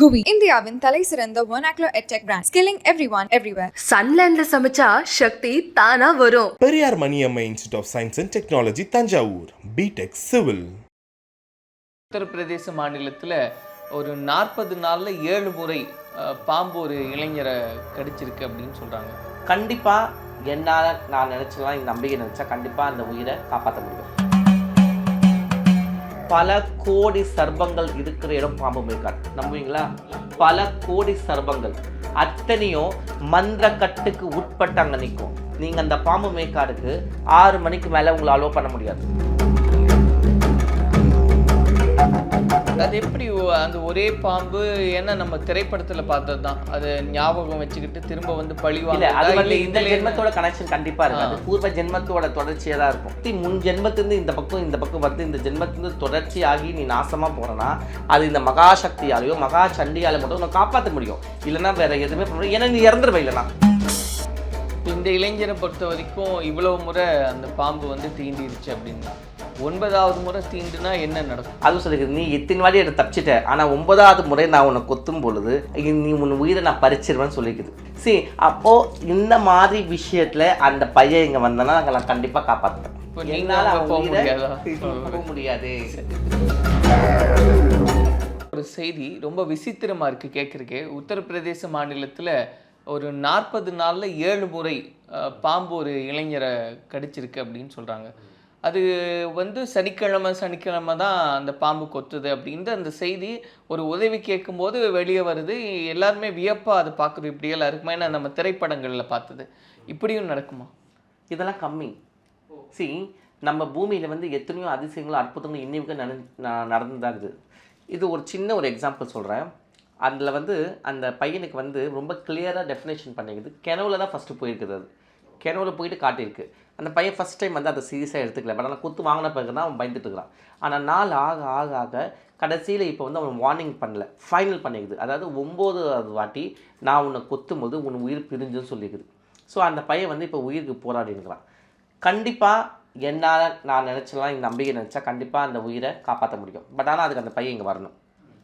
குவி. இந்தியாவின் தலை சிறந்த ஒனாக்லோ edtech brand skilling everyone everywhere சன்லேண்ட்ல சமைச்சா சக்தி தானா வரும். Periyar Maniammai institute of science and technology Thanjavur. BTech civil Uttar Pradesh மாநிலத்தில் ஒரு நாற்பது நாளில் ஏழு முறை பாம்பு ஒரு இளைஞரை கடிச்சிருக்கு அப்படின்னு சொல்கிறாங்க கண்டிப்பாக என்னால் நான் நினச்சலாம் இந்த நம்பிக்கை நினச்சா கண்டிப்பாக அந்த உயிரை காப்பாற்ற முடியும். பல கோடி சர்பங்கள் இருக்கிற இடம் பாம்பு மேய்க்காடு நம்புவீங்களா? பல கோடி சர்பங்கள் அத்தனையும் மந்திர கட்டுக்கு உட்பட்டு அங்கே நிற்கும் நீங்கள் அந்த பாம்பு மேய்க்காடுக்கு ஆறு மணிக்கு மேலே உங்களை அலோவ் பண்ண முடியாது. அது எப்படி அந்த ஒரே பாம்பு ஏன்னா நம்ம திரைப்படத்தில் பார்த்தது தான் அது ஞாபகம் வச்சுக்கிட்டு திரும்ப வந்து பழிவாங்க அது வந்து இந்த ஜென்மத்தோட கனெக்ஷன் கண்டிப்பா இருக்காது. பூர்வ ஜென்மத்தோட தொடர்ச்சியா தான் இருக்கும். முன் ஜென்மத்திலிருந்து இந்த பக்கம் இந்த பக்கம் வந்து இந்த ஜென்மத்திலிருந்து தொடர்ச்சியாகி நீ நாசமா போறனா அது இந்த மகாசக்தியாலையோ மகா சண்டியால மட்டும் உன்னை காப்பாற்ற முடியும். இல்லைன்னா வேற எதுவுமே பண்ண ஏன்னா நீ இறந்துருவ இல்லைனா இந்த இளைஞரை பொறுத்த வரைக்கும் இவ்வளவு முறை அந்த பாம்பு வந்து தீண்டிருச்சு அப்படின்னு ஒன்பதாவது முறை தீண்டுனா என்ன நடக்கும்? அதுவும் சொல்லிக்கிறது நீ எத்தனை வாட்டி எடுத்து தப்பிச்சிட்ட. ஆனா ஒன்பதாவது முறை நான் உன்னை கொத்தும் பொழுது நீ உன் உயிரை நான் பறிச்சிருவேன்னு சொல்லிக்குது. சரி அப்போ இந்த மாதிரி விஷயத்துல அந்த பையன் இங்க வந்தனா நாங்க நான் கண்டிப்பா காப்பாற்றுவேன் என்னால போக முடியாதா? ஒரு செய்தி ரொம்ப விசித்திரமா இருக்கு கேட்குறக்கே உத்தரப்பிரதேச மாநிலத்துல ஒரு நாற்பது நாள்ல ஏழு முறை பாம்பு ஒரு இளைஞரை கடிச்சிருக்கு அப்படின்னு சொல்றாங்க. அது வந்து சனிக்கிழமை சனிக்கிழமை தான் அந்த பாம்பு கொத்துது அப்படின்ட்டு அந்த செய்தி ஒரு உதவி கேட்கும்போது வெளியே வருது. எல்லாருமே வியப்பாக அதை பார்க்குறது இப்படியெல்லாம் இருக்குமா? ஏன்னா நம்ம திரைப்படங்களில் பார்த்தது. இப்படியும் நடக்குமா? இதெல்லாம் கம்மி. சி நம்ம பூமியில் வந்து எத்தனையோ அதிசயங்களும் அற்புதங்களும் இன்னைக்கு நடந்து தான் இருக்குது. இது ஒரு சின்ன ஒரு எக்ஸாம்பிள் சொல்கிறேன் அதில் வந்து அந்த பையனுக்கு வந்து ரொம்ப கிளியராக டெஃபினேஷன் பண்ணிக்குது கிணவுல தான் ஃபஸ்ட்டு போயிருக்குது அது. கிணவுல போயிட்டு காட்டியிருக்கு. அந்த பையன் ஃபஸ்ட் டைம் வந்து அதை சீரியஸாக எடுத்துக்கல. பட் ஆனால் குத்து வாங்கின பிறகு தான் அவன் பயந்துட்டு இருக்கிறான். ஆனால் நாள் ஆக ஆக ஆக கடைசியில் இப்போ வந்து அவன் வார்னிங் பண்ணல. ஃபைனல் பண்ணிக்குது. அதாவது ஒம்போதாவது வாட்டி நான் உன்னை கொத்தும்போது உன் உயிர் பிரிஞ்சுன்னு சொல்லிக்குது. ஸோ அந்த பையன் வந்து இப்போ உயிருக்கு போராடி கண்டிப்பாக என்னால் நான் நினச்சலாம் இந்த நம்பிக்கை நினச்சா கண்டிப்பாக அந்த உயிரை காப்பாற்ற முடியும். பட் ஆனால் அதுக்கு அந்த பையன் இங்கே வரணும்.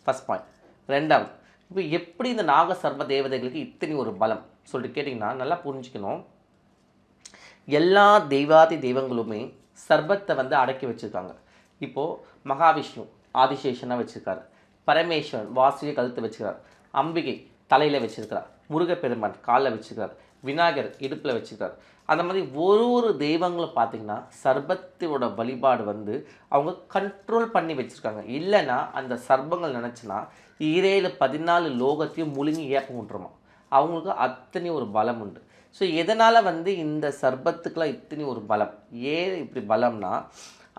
ஃபர்ஸ்ட் பாயிண்ட் ரெண்டாவது இப்போ எப்படி இந்த நாக சர்வ தேவதைகளுக்கு இத்தனை ஒரு பலம்? சொல்லிட்டு கேட்டிங்கன்னா நல்லா புரிஞ்சுக்கணும். எல்லா தெய்வாதி தெய்வங்களுமே சர்பத்தை வந்து அடக்கி வச்சுருக்காங்க. இப்போது மகாவிஷ்ணு ஆதிசேஷனாக வச்சுருக்காரு. பரமேஸ்வரன் வாசுகி கழுத்து வச்சுக்கிறார் அம்பிகை தலையில் வச்சுருக்கிறார். முருகப்பெருமான் காலில் வச்சுருக்கார் விநாயகர் இடுப்பில் வச்சுருக்கார் அந்த மாதிரி ஒரு ஒரு தெய்வங்களும் பார்த்தீங்கன்னா சர்பத்தோட வழிபாடு வந்து அவங்க கண்ட்ரோல் பண்ணி வச்சுருக்காங்க. இல்லைன்னா அந்த சர்பங்கள் நினச்சின்னா ஈரேழு பதினாலு லோகத்தையும் முழுங்கி ஏப்பம் விட்டுருமா அவங்களுக்கு அத்தனை ஒரு பலம் உண்டு. ஸோ எதனால் வந்து இந்த சர்பத்துக்கெலாம் இத்தனை ஒரு பலம்? ஏன் இப்படி பலம்னா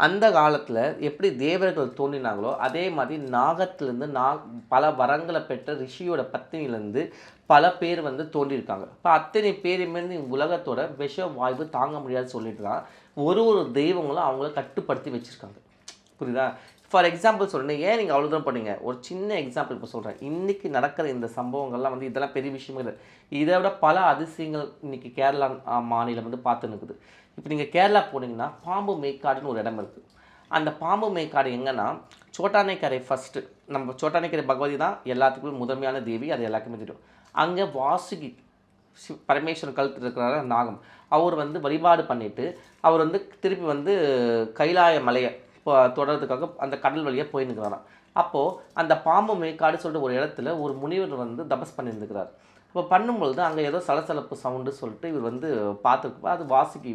அந்த காலத்தில் எப்படி தேவர்கள் தோன்றினாங்களோ அதே மாதிரி நாகத்துலேருந்து நா பல வரங்களை பெற்ற ரிஷியோட பத்தினிலேருந்து பல பேர் வந்து தோன்றியிருக்காங்க. இப்போ அத்தனை பேருமே உலகத்தோட விஷ வாய்வு தாங்க முடியாது சொல்லிட்டு தான் ஒரு ஒரு தெய்வங்களும் அவங்கள கட்டுப்படுத்தி வச்சுருக்காங்க. புரியுதா? ஃபார் எக்ஸாம்பிள் சொல்லுங்கள் ஏன் நீங்கள் அவ்வளோ தூரம் பண்ணீங்க ஒரு சின்ன எக்ஸாம்பிள் இப்போ சொல்கிறேன் இன்றைக்கி நடக்கிற இந்த சம்பவங்கள்லாம் வந்து இதெல்லாம் பெரிய விஷயமே இல்லை. இதை விட பல அதிசயங்கள் இன்னைக்கு கேரளா மாநிலம் வந்து பார்த்து நிற்குது இப்போ நீங்கள் கேரளா போனீங்கன்னா பாம்பு மேய்க்காடுன்னு ஒரு இடம் இருக்குது அந்த பாம்பு மேய்க்காடு எங்கன்னா சோட்டானைக்கரை ஃபஸ்ட்டு நம்ம சோட்டானைக்கரை பகவதி தான் எல்லாத்துக்குமே முதன்மையான தேவி. அது எல்லாருக்குமே தெரியும். அங்கே வாசுகி சிவ் பரமேஸ்வரன் கழுத்து இருக்கிறார நாகம். அவர் வந்து வழிபாடு பண்ணிவிட்டு அவர் வந்து திருப்பி வந்து கைலாய மலையை தொடர்றதுக்காக அந்த கடல் வழியாக போய் அப்போது அந்த பாம்பு மேய்க்காடு சொல்லிட்டு ஒரு இடத்துல ஒரு முனிவர் வந்து தபஸ் பண்ணியிருந்துக்கிறார். இப்போ பண்ணும்பொழுது அங்கே ஏதோ சலசலப்பு சவுண்டு சொல்லிட்டு இவர் வந்து பார்த்துருக்கு அது வாசுகி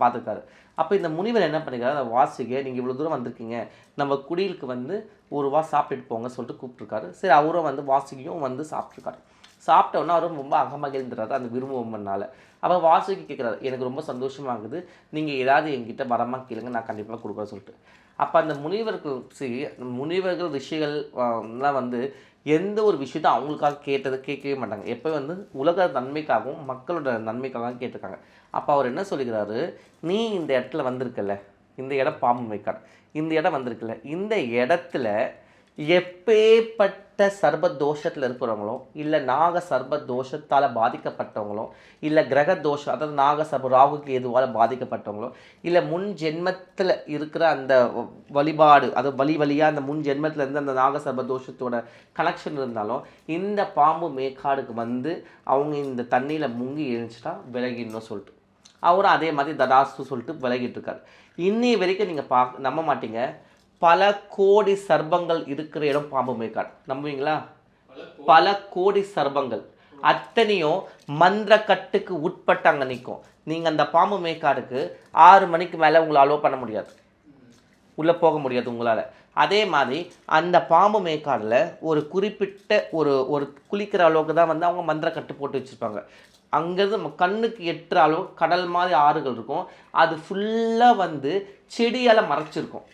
பார்த்துருக்காரு. அப்போ இந்த முனிவர் என்ன பண்ணிக்கிறார்? அந்த வாசுகியை நீங்கள் இவ்வளோ தூரம் வந்திருக்கீங்க. நம்ம குடிலுக்கு வந்து ஒரு வா சாப்பிட்டுட்டு போங்க சொல்லிட்டு கூப்பிட்ருக்காரு சரி அவரும் வந்து வாசுகியும் வந்து சாப்பிட்ருக்காரு சாப்பிட்டோன்னா அவர் அவரும் ரொம்ப அகமகிழ்ந்துறாரு அந்த விரும்புவனால அப்போ வாசுகி கேட்குறாரு எனக்கு ரொம்ப சந்தோஷமாகுது நீங்கள் ஏதாவது என்கிட்ட வரமாக கேளுங்க. நான் கண்டிப்பாக கொடுக்குறேன் சொல்லிட்டு. அப்போ அந்த முனிவர்கள் சரி அந்த முனிவர்கள் ரிஷிகள்லாம் வந்து எந்த ஒரு விஷயத்தை அவங்களுக்காக கேட்டதை கேட்கவே மாட்டாங்க. எப்போ வந்து உலக நன்மைக்காகவும் மக்களோட நன்மைக்காகவும் கேட்டிருக்காங்க. அப்போ அவர் என்ன சொல்லிக்கிறாரு? நீ இந்த இடத்துல வந்திருக்கல இந்த இடம் பாம்பு மேய்க்காடு. இந்த இடம் வந்திருக்கல இந்த இடத்துல எப்பேற்பட்ட சர்ப தோஷத்தில் இருக்கிறவங்களோ இல்லை நாக சர்ப தோஷத்தால் பாதிக்கப்பட்டவங்களோ இல்லை கிரக தோஷம் அதாவது நாக சர்ப ராகுக்கு எதுவால் பாதிக்கப்பட்டவங்களோ இல்லை முன் ஜென்மத்தில் இருக்கிற அந்த வழிபாடு அது வழி வழியாக அந்த முன் ஜென்மத்தில் இருந்து அந்த நாக சர்ப தோஷத்தோட கனெக்ஷன் இருந்தாலும் இந்த பாம்பு மேக்காடுக்கு வந்து அவங்க இந்த தண்ணியில் முங்கி எழுந்துச்சிட்டா விலகிடணும் சொல்லிட்டு. அவரும் அதே மாதிரி தடாஸ்து சொல்லிட்டு விலகிட்டு இருக்காரு. இன்னி வரைக்கும் நீங்கள் பா நம்ப மாட்டீங்க. பல கோடி சர்பங்கள் இருக்கிற இடம் பாம்பு மேற்காடு நம்புவீங்களா? பல கோடி சர்பங்கள் அத்தனையும் மந்திர கட்டுக்கு உட்பட்டு அங்கே நிற்கும் நீங்கள் அந்த பாம்பு மேற்காடுக்கு ஆறு மணிக்கு மேலே உங்களை அலோவ் பண்ண முடியாது. உள்ளே போக முடியாது உங்களால். அதே மாதிரி அந்த பாம்பு மேற்காடில் ஒரு குறிப்பிட்ட ஒரு ஒரு குளிக்கிற அளவுக்கு தான் வந்து அவங்க மந்திர கட்டு போட்டு வச்சுருப்பாங்க. அங்கேருந்து நம்ம கண்ணுக்கு எட்டுற அளவு கடல் மாதிரி ஆறுகள் இருக்கும். அது ஃபுல்லாக வந்து செடியால் மறைச்சிருக்கும்.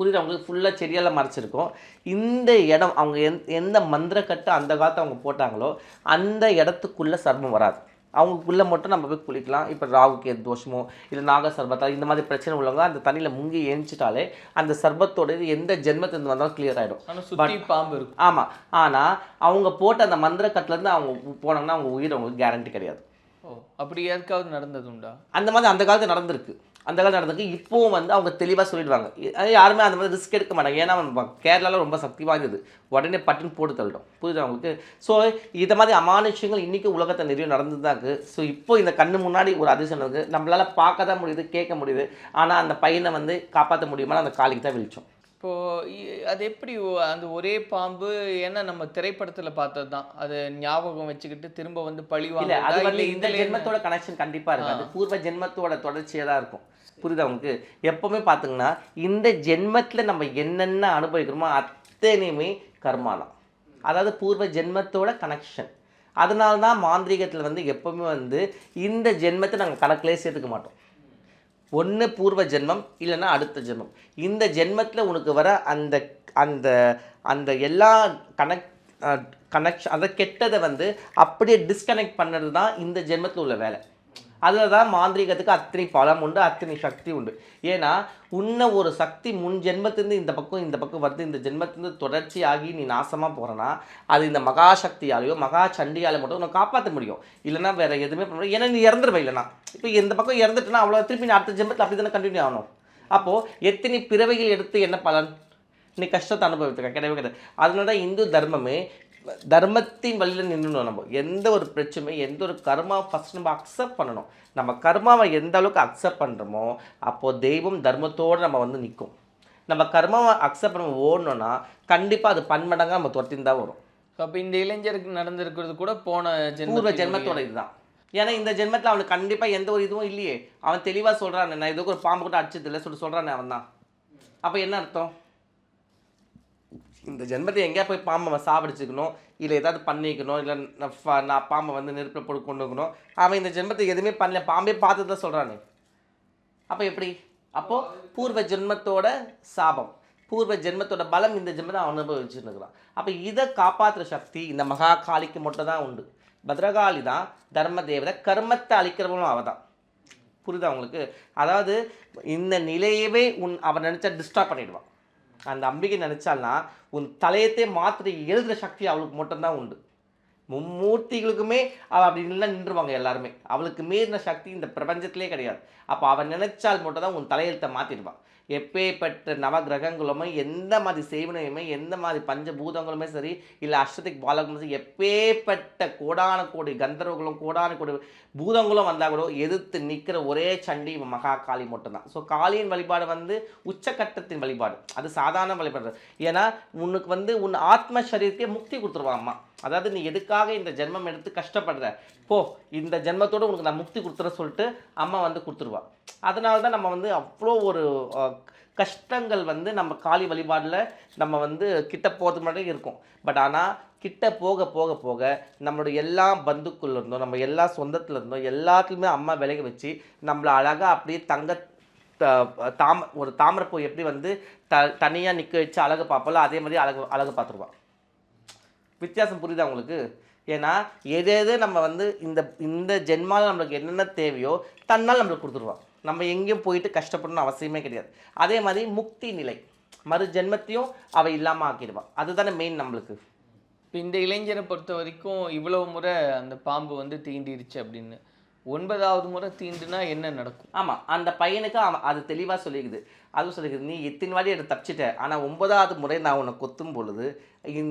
புரியுது அவங்களுக்கு ஃபுல்லாக செடியால் மறைச்சிருக்கும். இந்த இடம் அவங்க எந் எந்த மந்திரக்கட்டு அந்த காலத்து அவங்க போட்டாங்களோ அந்த இடத்துக்குள்ளே சர்மம் வராது. அவங்களுக்குள்ளே மட்டும் நம்ம போய் குளிக்கலாம். இப்போ ராகுக்கு எது தோஷமோ இல்லை நாக சர்பத்தா இந்த மாதிரி பிரச்சனை உள்ளவங்க அந்த தண்ணியில் முங்கி ஏஞ்சிட்டாலே அந்த சர்பத்தோட இது எந்த ஜென்மத்திலிருந்து வந்தாலும் கிளியர் ஆகிடும் பாம்பு இருக்கும். ஆமாம் ஆனால் அவங்க போட்ட அந்த மந்திரக்கட்டுலேருந்து அவங்க போனாங்கன்னா அவங்க உயிர் அவங்களுக்கு கேரண்டி கிடையாது. ஓ அப்படி யாருக்காவது நடந்தது உண்டா? அந்த மாதிரி அந்த காலத்தில் நடந்திருக்கு. அந்த காலம் நடந்திருக்கு இப்போவும் வந்து அவங்க தெளிவாக சொல்லிடுவாங்க. யாருமே அந்த மாதிரி ரிஸ்க் எடுக்க மாட்டாங்க. ஏன்னா நம்ம கேரளாவில் ரொம்ப சக்தி வாய்ந்தது. உடனே பட்டுன்னு போட்டு தள்ளிடும் புரியுது அவங்களுக்கு ஸோ இதை மாதிரி அமானுஷங்கள் இன்றைக்கி உலகத்தை நிறைய நடந்து தான் இருக்குது ஸோ இப்போ இந்த கண்ணு முன்னாடி ஒரு அதிர்ஷ்டம் இருக்குது நம்மளால் பார்க்க தான் முடியுது கேட்க முடியுது. ஆனால் அந்த பையனை வந்து காப்பாற்ற முடியுமா அந்த காலிக்கு தான் விழிச்சோம். இப்போ இ- அது எப்படி அந்த ஒரே பாம்பு ஏன்னா நம்ம திரைப்படத்துல பார்த்தது தான் அது ஞாபகம் வச்சுக்கிட்டு திரும்ப வந்து பழி இல்ல அது? வந்து இந்த? ஜென்மத்தோட கனெக்ஷன் கண்டிப்பா இருக்கு அது பூர்வ ஜென்மத்தோட தொடர்ச்சியா தான் இருக்கும். புரியுதா உங்களுக்கு? எப்பவுமே பாத்தீங்கன்னா இந்த ஜென்மத்துல நம்ம என்னென்ன அனுபவிக்கிறோமோ அத்தனையுமே கர்மா தான். அதாவது பூர்வ ஜென்மத்தோட கனெக்ஷன் அதனால தான் மாந்திரீகத்தில் வந்து எப்பவுமே வந்து இந்த ஜென்மத்தை நாங்கள் கணக்கிலே சேர்த்துக்க மாட்டோம். ஒன்று பூர்வ ஜென்மம் இல்லைன்னா அடுத்த ஜென்மம். இந்த ஜென்மத்தில் உனக்கு வர அந்த அந்த அந்த எல்லா கனெக்ட் கனெக்ஷன் அதை கெட்டதை வந்து அப்படியே டிஸ்கனெக்ட் பண்ணுறது தான் இந்த ஜென்மத்தில் உள்ள வேலை. அதில் தான் மாந்திரீகத்துக்கு அத்தனை பலம் உண்டு அத்தனை சக்தி உண்டு. ஏன்னா உன்ன ஒரு சக்தி முன் ஜென்மத்திலேருந்து இந்த பக்கம் இந்த பக்கம் வருது இந்த ஜென்மத்திலேருந்து தொடர்ச்சியாகி நீ நாசமாக போகிறனா அது இந்த மகாசக்தியாலேயோ மகா சண்டியால மட்டும் உன்னை காப்பாற்ற முடியும். இல்லைன்னா வேறு எதுவுமே பண்ண முடியும் ஏன்னா நீ இறந்துருவ இல்லைனா இப்போ இந்த பக்கம் இறந்துட்டுனா அவ்வளோ திருப்பி நீ அடுத்த ஜென்மத்தில் அப்படி தானே கண்டினியூ ஆகணும். அப்போது எத்தனை பிறவைகள் எடுத்து என்ன பலன்? நீ கஷ்டத்தை அனுபவித்துக்க கிடையவே கிடையாது. அதனால தான் இந்து தர்மமே தர்மத்தின் வழியில் நின்றுணும் நம்ம. எந்த ஒரு பிரச்சனை எந்த ஒரு கர்மா ஃபஸ்ட் நம்ம அக்செப்ட் பண்ணணும். நம்ம கர்மாவை எந்த அளவுக்கு அக்செப்ட் பண்ணுறோமோ அப்போது தெய்வம் தர்மத்தோடு நம்ம வந்து நிற்கும் நம்ம கர்மாவை அக்செப்ட் பண்ண ஓடணும்னா கண்டிப்பாக அது பன்மடங்காக நம்ம துரத்தின்னு தான் வரும். அப்ப இந்த இளைஞருக்கு நடந்திருக்கிறது கூட போன ஜென்மத்தினுடைய- ஜென்மத்தோட இதுதான். ஏன்னா இந்த ஜென்மத்தில் அவனுக்கு கண்டிப்பாக எந்த ஒரு இதுவும் இல்லையே. அவன் தெளிவாக சொல்கிறான் நான் இதுக்கு ஒரு பாம்பு கூட அடிச்சது இல்லை சொல்லி சொல்கிறானே அவன் தான் அப்போ என்ன அர்த்தம்? இந்த ஜென்மத்தை எங்கேயா போய் பாம்பை அவன் இல்லை ஏதாவது பண்ணிக்கணும் இல்லை நான் ஃப- நான் பாம்பை வந்து நெருப்பில் போட்டு கொண்டு இருக்கணும் அவன் இந்த ஜென்மத்தை எதுவுமே பண்ணல. பாம்பே பார்த்து தான் சொல்கிறானே அப்போ எப்படி? அப்போது பூர்வ ஜென்மத்தோட சாபம் பூர்வ ஜென்மத்தோட பலம் இந்த ஜென்மத்தை அவன் அனுபவிச்சுட்டு அப்போ இதை காப்பாற்றுற சக்தி இந்த மகா காளிக்கு மட்டும் தான் உண்டு. பத்ரகாளி தான் தர்ம தேவதை கர்மத்தை அழிக்கிறவனும் அவ தான். புரியுதா அவங்களுக்கு அதாவது இந்த நிலையவே உன் அவன் நினச்சா டிஸ்டர்ப் பண்ணிடுவான். அந்த அம்பிகை நினச்சால்னா உன் தலையத்தை மாற்றி எழுதுகிற சக்தி அவளுக்கு மட்டும்தான் உண்டு. மும்மூர்த்திகளுக்குமே அவள் அப்படி இல்லை நின்றுவாங்க எல்லாருமே. அவளுக்கு மீறின சக்தி இந்த பிரபஞ்சத்திலே கிடையாது. அப்போ அவன் நினைச்சால் மட்டும் தான் உன் தலையெழுத்தை மாற்றிடுவான் எப்பேற்பட்ட நவகிரகங்களுமே எந்த மாதிரி செய்வனையுமே எந்த மாதிரி பஞ்சபூதங்களுமே சரி இல்லை அஷ்டதிக் பாலகங்களும் சரி எப்பேற்பட்ட கோடான கோடி கந்தர்வங்களும் கோடான கோடி பூதங்களும் வந்தால் கூட எதிர்த்து நிற்கிற ஒரே சண்டி மகா காளி மட்டும்தான். ஸோ காளியின் வழிபாடு வந்து உச்சக்கட்டத்தின் வழிபாடு. அது சாதாரண வழிபாடு. ஏன்னா உனக்கு வந்து உன் ஆத்ம சரீரத்தையே முக்தி கொடுத்துருவாங்கம்மா. அதாவது நீ எதுக்காக இந்த ஜென்மம் எடுத்து கஷ்டப்படுற? போ இந்த ஜென்மத்தோடு உனக்கு நான் முக்தி கொடுத்துற சொல்லிட்டு அம்மா வந்து கொடுத்துருவா. அதனால தான் நம்ம வந்து அவ்வளோ ஒரு கஷ்டங்கள் வந்து நம்ம காளி வழிபாடில் நம்ம வந்து கிட்ட போகிறது மாதிரி இருக்கும். பட் ஆனால் கிட்ட போக போக போக நம்மளோட எல்லா பந்துக்குள்ள இருந்தோம் நம்ம எல்லா சொந்தத்தில் இருந்தோம் எல்லாத்துலேயுமே அம்மா விலகி வச்சு நம்மளை அழகாக அப்படியே தங்க த- தாம ஒரு தாமரைப்பூ எப்படி வந்து த தனியாக நிற்க வச்சு அழகு பார்ப்போம்ல அதே மாதிரி அழகு அழகு பார்த்துருவா. வித்தியாசம் புரியுதா உங்களுக்கு? ஏன்னா எது எது நம்ம வந்து இந்த இந்த ஜென்மாவில் நம்மளுக்கு என்னென்ன தேவையோ தன்னால் நம்மளுக்கு கொடுத்துருவான். நம்ம எங்கேயும் போயிட்டு கஷ்டப்படணும்னு அவசியமே கிடையாது. அதே மாதிரி முக்தி நிலை. மறு ஜென்மத்தையும் அவள் இல்லாமல் ஆக்கிடுவான் அதுதானே மெயின் நம்மளுக்கு. இப்போ இந்த இளைஞரை பொறுத்த வரைக்கும் இவ்வளவு முறை அந்த பாம்பு வந்து தீண்டிருச்சு அப்படின்னு ஒன்பதாவது முறை தீண்டுனா என்ன நடக்கும்? ஆமாம் அந்த பையனுக்கு அவன் அது தெளிவாக சொல்லிக்குது. அதுவும் சொல்லிக்குது நீ எத்தனை வாட்டி எடுத்து தப்பிச்சிட்ட. ஆனால் ஒன்பதாவது முறை நான் உன்னை கொத்தும் பொழுது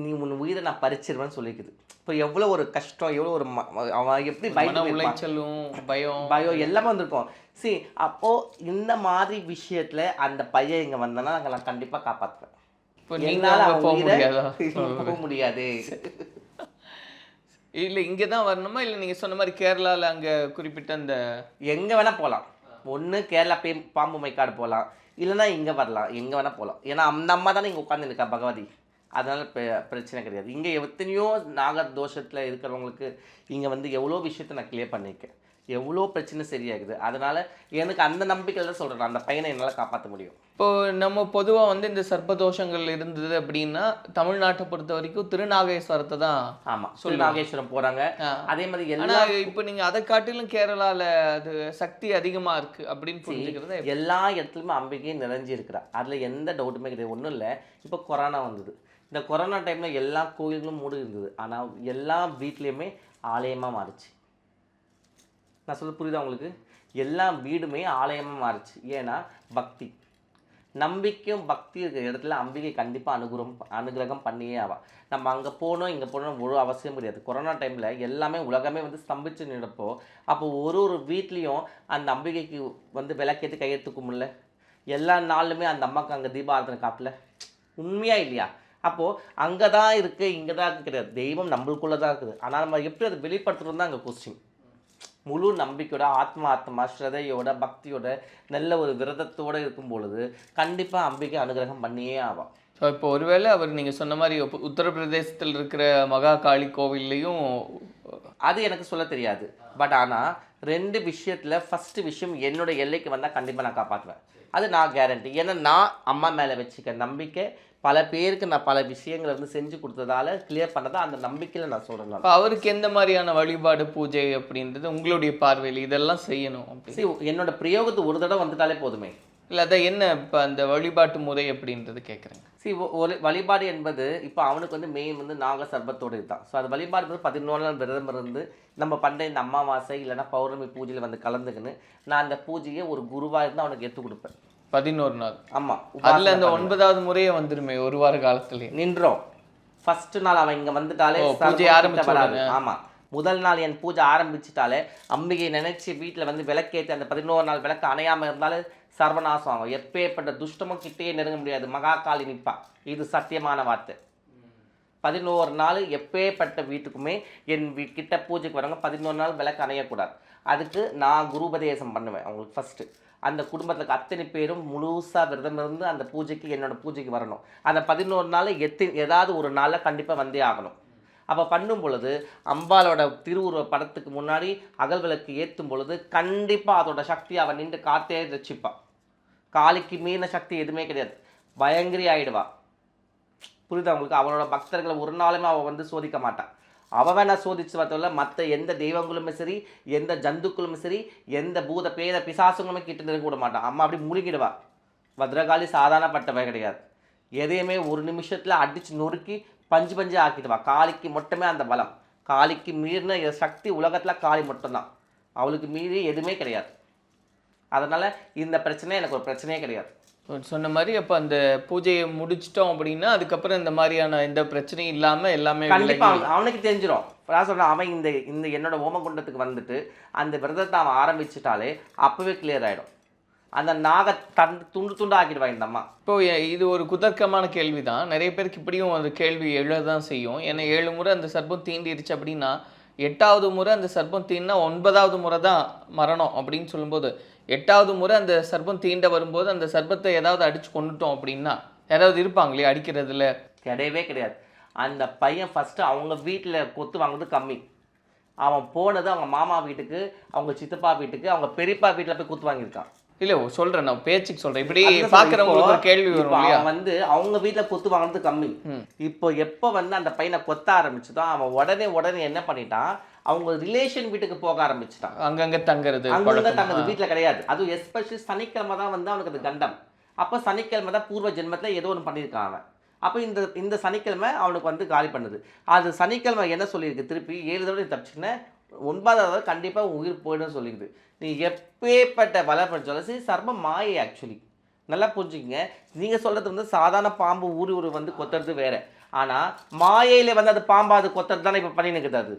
நீ உன் உயிரை நான் பறிச்சிருவேன்னு சொல்லிக்குது. இப்போ எவ்வளோ ஒரு கஷ்டம் எவ்வளோ ஒரு அவன் எப்படி போயிருப்பான். உளைச்சலும் பயம். பயம் எல்லாமே வந்திருக்கும். See அப்போ இந்த மாதிரி விஷயத்துல அந்த பையன் இங்க வந்தானா நாங்க நான் கண்டிப்பா காப்பாத்துவேன். இப்போ என்னால போக முடியாது? இல்லை இங்கே தான் வரணுமா? இல்லை நீங்கள் சொன்ன மாதிரி கேரளாவில் அங்கே குறிப்பிட்ட அந்த எங்கே வேணால் போகலாம் ஒன்று கேரளா பே பாம்பு மைக்காடு போகலாம் இல்லைன்னா இங்கே வரலாம். எங்கே வேணால் போகலாம் ஏன்னா அந்த அம்மா தானே இங்கே உட்காந்துருக்கா பகவதி? அதனால் பிரச்சனை கிடையாது. இங்கே எத்தனையோ நாக தோஷத்தில் இருக்கிறவங்களுக்கு இங்கே வந்து எவ்வளோ விஷயத்த நான் கிளியர் பண்ணியிருக்கேன். எவ்வளோ பிரச்சனை சரியாகுது? அதனால எனக்கு அந்த நம்பிக்கையில தான் சொல்றேன். அந்த பையனை என்னால காப்பாற்ற முடியும். இப்போ நம்ம பொதுவா வந்து இந்த சர்ப்பதோஷங்கள் இருந்தது அப்படின்னா தமிழ்நாட்டை பொறுத்த வரைக்கும் திருநாகேஸ்வரத்தை தான் ஆமா. நாகேஸ்வரம் போறாங்க. ஆ. அதே மாதிரி எல்லா இப்போ நீங்க அதை காட்டிலும் கேரளால அது சக்தி அதிகமா இருக்கு அப்படின்னு புரிஞ்சுக்கிறத? எல்லா இடத்துலையுமே அம்பிகை நிறைஞ்சு இருக்கிறா. அதில் எந்த டவுட்டுமே கிடையாது. ஒன்றும் இல்லை. இப்போ கொரோனா வந்தது. இந்த கொரோனா டைமில் எல்லா கோயில்களும் மூடி இருந்தது ஆனால் எல்லா வீட்லேயுமே ஆலயமாக மாறுச்சு. நான் சொல்ல புரியுதா உங்களுக்கு? எல்லா வீடுமே ஆலயமாக மாறுச்சு. ஏன்னா பக்தி. நம்பிக்கையும் பக்தி இருக்கிற இடத்துல அம்பிகை கண்டிப்பாக அனுகிரகம் அனுகிரகம் பண்ணியே ஆவா. நம்ம அங்கே போகணும் இங்கே போகணும் ஒரு அவசியம் கிடையாது. கொரோனா டைமில் எல்லாமே உலகமே வந்து ஸ்தம்பிச்சு நின்றப்போ அப்போ ஒரு ஒரு வீட்லேயும் அந்த அம்பிகைக்கு வந்து விளக்கேற்றி கையெழுத்து கும்பிடல. எல்லா நாளுமே அந்த அம்மாவுக்கு அங்கே தீபாராதனை காட்டல உண்மையாக இல்லையா? அப்போது அங்கே தான் இருக்குது இங்கே தான் இருக்குது கிடையாது. தெய்வம் நம்மளுக்குள்ளே தான் இருக்குது. ஆனால் நம்ம எப்படி அதை வெளிப்படுத்துகிறோம் தான் அங்கே கொஸ்டின் முழு நம்பிக்கையோட ஆத்மா ஆத்மா ஸ்ரதையோட பக்தியோட நல்ல ஒரு விரதத்தோட இருக்கும் பொழுது கண்டிப்பாக அம்பிகை அனுகிரகம் பண்ணியே ஆவான். ஸோ இப்போ ஒருவேளை அவர் நீங்க சொன்ன மாதிரி உத்தரப்பிரதேசத்தில் இருக்கிற மகா காளி கோவில்லையும் அது எனக்கு சொல்ல தெரியாது. பட் ஆனால் ரெண்டு விஷயத்தில் ஃபஸ்ட்டு விஷயம் என்னோட எல்லைக்கு வந்தால் கண்டிப்பாக நான் காப்பாற்றுவேன் அது நான் கேரண்டி ஏன்னா நான் அம்மா மேலே வச்சுக்க நம்பிக்கை பல பேருக்கு நான் பல விஷயங்களை வந்து செஞ்சு கொடுத்ததால கிளியர் பண்ணதை அந்த நம்பிக்கையில் நான் சொல்கிறேன் இப்போ அவருக்கு எந்த மாதிரியான வழிபாடு பூஜை அப்படின்றது உங்களுடைய பார்வையில் இதெல்லாம் செய்யணும் அப்படி. என்னோட பிரயோகத்து ஒரு தடவை வந்துட்டாலே போதுமே. இல்லை அதான் என்ன இப்போ அந்த வழிபாட்டு முறை அப்படின்றது கேட்குறேங்க சி ஒரு வழிபாடு என்பது இப்போ அவனுக்கு வந்து மெயின் வந்து நாக சர்பத்தோடு இதுதான். ஸோ அது வழிபாடு வந்து பதினோரு நாள் விரதம் இருந்து நம்ம பண்ணுற இந்த அமாவாசை இல்லைன்னா பௌர்ணமி பூஜையில் வந்து கலந்துக்கின்னு நான் அந்த பூஜையை ஒரு குருவாக இருந்து அவனுக்கு எடுத்து கொடுப்பேன். பதினோரு நாள். ஆமாம் அதுல அந்த ஒன்பதாவது முறையே வந்துருமே ஒரு வார காலத்துலயே நின்றோம். ஃபர்ஸ்ட் நாள் அவன் இங்கே வந்துட்டாலே பூஜை ஆரம்பிச்ச வராது உடனே. ஆமா. முதல் நாள் என் பூஜை ஆரம்பிச்சிட்டாலே அம்பிகை நினைச்சு வீட்டில் வந்து விளக்கேற்றி அந்த பதினோரு நாள் விளக்கு அணையாம இருந்தாலே சர்வநாசம் ஆகும். எப்பேற்பட்ட துஷ்டமும் கிட்டேயே நெருங்க முடியாது. மகாகாளி நிற்பா. இது சத்தியமான வார்த்தை. பதினோரு நாள் எப்பேற்பட்ட வீட்டுக்குமே என் வீ கிட்ட பூஜைக்கு வரவங்க பதினோரு நாள் விளக்கு அணையக்கூடாது. அதுக்கு நான் குருபதேசம் பண்ணுவேன். அவங்களுக்கு ஃபஸ்ட்டு அந்த குடும்பத்தில் அத்தனை பேரும் முழுசாக விரதம் இருந்து அந்த பூஜைக்கு என்னோடய பூஜைக்கு வரணும். அந்த பதினோரு நாள் எத்தி ஏதாவது ஒரு நாளில் கண்டிப்பாக வந்தே ஆகணும். அப்போ பண்ணும் பொழுது அம்பாலோட திருவுருவ படத்துக்கு முன்னாடி அகல் விளக்கு ஏற்றும் பொழுது கண்டிப்பாக அதோட சக்தி அவன் நின்று காத்தே ரசிப்பான். காளிக்கு மீறின சக்தி எதுவுமே கிடையாது. பயங்கரி ஆகிடுவான் புரியுது அவங்களுக்கு அவனோட பக்தர்களை ஒரு நாளுமே அவள் வந்து சோதிக்க மாட்டான் அவன் வேணா சோதிச்சு பார்த்தவங்கள மற்ற எந்த தெய்வங்களுமே சரி எந்த ஜந்துக்களும் சரி எந்த பூத பேத பிசாசுங்களுமே கிட்ட நெருங்க விட மாட்டான். அம்மா அப்படி முழுகிடுவா பத்ரகாளி சாதாரணப்பட்டவ கிடையாது. எதையுமே ஒரு நிமிஷத்தில் அடித்து நொறுக்கி பஞ்சு பஞ்சு ஆக்கிடுவா. காளிக்கு மட்டுமே அந்த பலம். காளிக்கு மீறின சக்தி உலகத்தில் காளி மட்டும்தான். அவளுக்கு மீறி எதுவுமே கிடையாது. அதனால் இந்த பிரச்சனை எனக்கு ஒரு பிரச்சனையே கிடையாது. சொன்ன மாதிரி அப்போ அந்த பூஜையை முடிச்சிட்டோம் அப்படின்னா அதுக்கப்புறம் இந்த மாதிரியான எந்த பிரச்சனையும் இல்லாம எல்லாமே கண்டிப்பா விலகி- அவன் அவனுக்கு தெரிஞ்சிடும் நான் சொல்றேன் அவன் இந்த இந்த என்னோட ஓமகுண்டத்துக்கு வந்துட்டு அந்த விரதத்தை அவன் ஆரம்பிச்சிட்டாலே அப்பவே கிளியர் ஆயிடும். அந்த நாக தன் துண்டு துண்டு ஆக்கிடுவான் இந்த அம்மா. இப்போ இது ஒரு குதர்க்கமான கேள்வி தான் நிறைய பேருக்கு இப்படியும் அந்த கேள்வி எழதான் செய்யும். ஏன்னா ஏழு முறை அந்த சர்ப்பம் தீண்டிருச்சு அப்படின்னா எட்டாவது முறை அந்த சர்ப்பம் தீண்டினா ஒன்பதாவது முறை தான் மரணம் அப்படின்னு சொல்லும்போது எட்டாவது முறை அந்த சர்ப்பம் தீண்ட வரும்போது அந்த சர்ப்பத்தை ஏதாவது அடித்து கொண்டுட்டோம் அப்படின்னா யாராவது இருப்பாங்களே அடிக்கிறதுல? கிடையவே கிடையாது. அந்த பையன் ஃபஸ்ட்டு அவங்க வீட்டில் கொத்து வாங்குறது கம்மி. அவன் போனது அவங்க மாமா வீட்டுக்கு அவங்க சித்தப்பா வீட்டுக்கு அவங்க பெரியப்பா வீட்டில் போய் குத்து வாங்கியிருக்கான். இல்ல சொல்றேன் நான் பேச்சுக்கு சொல்றேன். இப்படி. பாக்குறவங்களுக்கு ஒரு கேள்வி வரும் அவன் வந்து அவங்க வீட்ல கொத்து வாங்குறது கம்மி. இப்போ எப்போ வந்து அந்த பையனை கொத்த ஆரம்பிச்சதோ அவன் உடனே உடனே என்ன பண்ணிட்டான்? அவங்க ரிலேஷன் வீட்டுக்கு போக ஆரம்பிச்சிட்டான். அங்கங்க தங்குறது அங்கங்க. தங்கது வீட்ல கிடையாது. அதுவும் எஸ்பெஷலி சனிக்கிழமை தான் வந்து அவனுக்கு அது கண்டம். அப்போ சனிக்கிழமை தான் பூர்வ ஜென்மத்தில் ஏதோ ஒன்று பண்ணியிருக்கான் அவன். அப்போ இந்த இந்த சனிக்கிழமை அவனுக்கு வந்து காலி பண்ணுது. அது சனிக்கிழமை என்ன சொல்லியிருக்கு? திருப்பி ஏழு தடவை தப்பிச்சுன்னா ஒன்பதாவது கண்டிப்பாக உயிர் போயிடும் சொல்லிடுது நீ எப்பேற்பட்ட வலை படித்தாலும் சரி சர்ம மாயை ஆக்சுவலி நல்லா புரிஞ்சுக்கங்க. நீங்கள் சொல்கிறது வந்து சாதாரண பாம்பு ஊறி ஊர் வந்து கொத்துறது வேறு. ஆனால் மாயையில் வந்து அது பாம்பு அது கொத்துறது தானே இப்போ பண்ணி நிற்குது அது.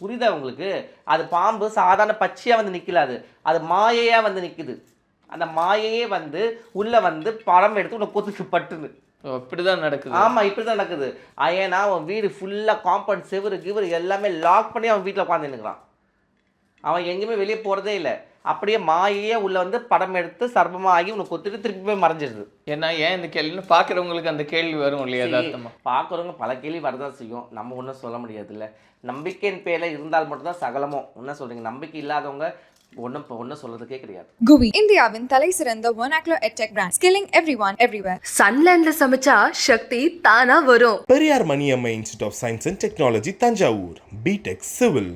புரியுதா உங்களுக்கு? அது பாம்பு சாதாரண பச்சையாக வந்து நிற்கல அது. அது மாயையாக வந்து நிற்குது அந்த மாயையே வந்து உள்ளே வந்து படம் எடுத்து உன்னை கொத்துக்கு பட்டுன்னு. இப்படிதான் நடக்குது. ஆமாம் இப்படி தான் நடக்குது. ஏன்னா அவன் வீடு ஃபுல்லாக காம்பவுண்ட் செவரு கிவரு எல்லாமே லாக் பண்ணி அவன் வீட்டில் உட்காந்துருக்கிறான் அவன் எங்கேயுமே வெளியே போகிறதே இல்லை. அப்படியே மாயையே உள்ள வந்து படம் எடுத்து சர்ப்பமாக ஆகி உன்னை கொத்துட்டு திருப்பி போய் மறைஞ்சிடுது ஏன்னா ஏன் இந்த கேள்வின்னு பார்க்குறவங்களுக்கு அந்த கேள்வி வரும் இல்லையா யதார்த்தமா? பார்க்குறவங்க பல கேள்வி வரதான் செய்யும். நம்ம ஒன்றும் சொல்ல முடியாதுல்ல. நம்பிக்கையின் பேரில் இருந்தால் மட்டும்தான் சகலமும். என்ன சொல்கிறீங்க நம்பிக்கை இல்லாதவங்க ஒன்றும் ஒன்றும் சொல்கிறதுக்கே கிடையாது GUI இந்தியாவின் தலை சிறந்த vernacular edtech brand skilling everyone everywhere. சன்லேண்ட்ல சமைச்சா சக்தி தானா வரும். Periyar Maniammai institute of science and technology Thanjavur. BTech civil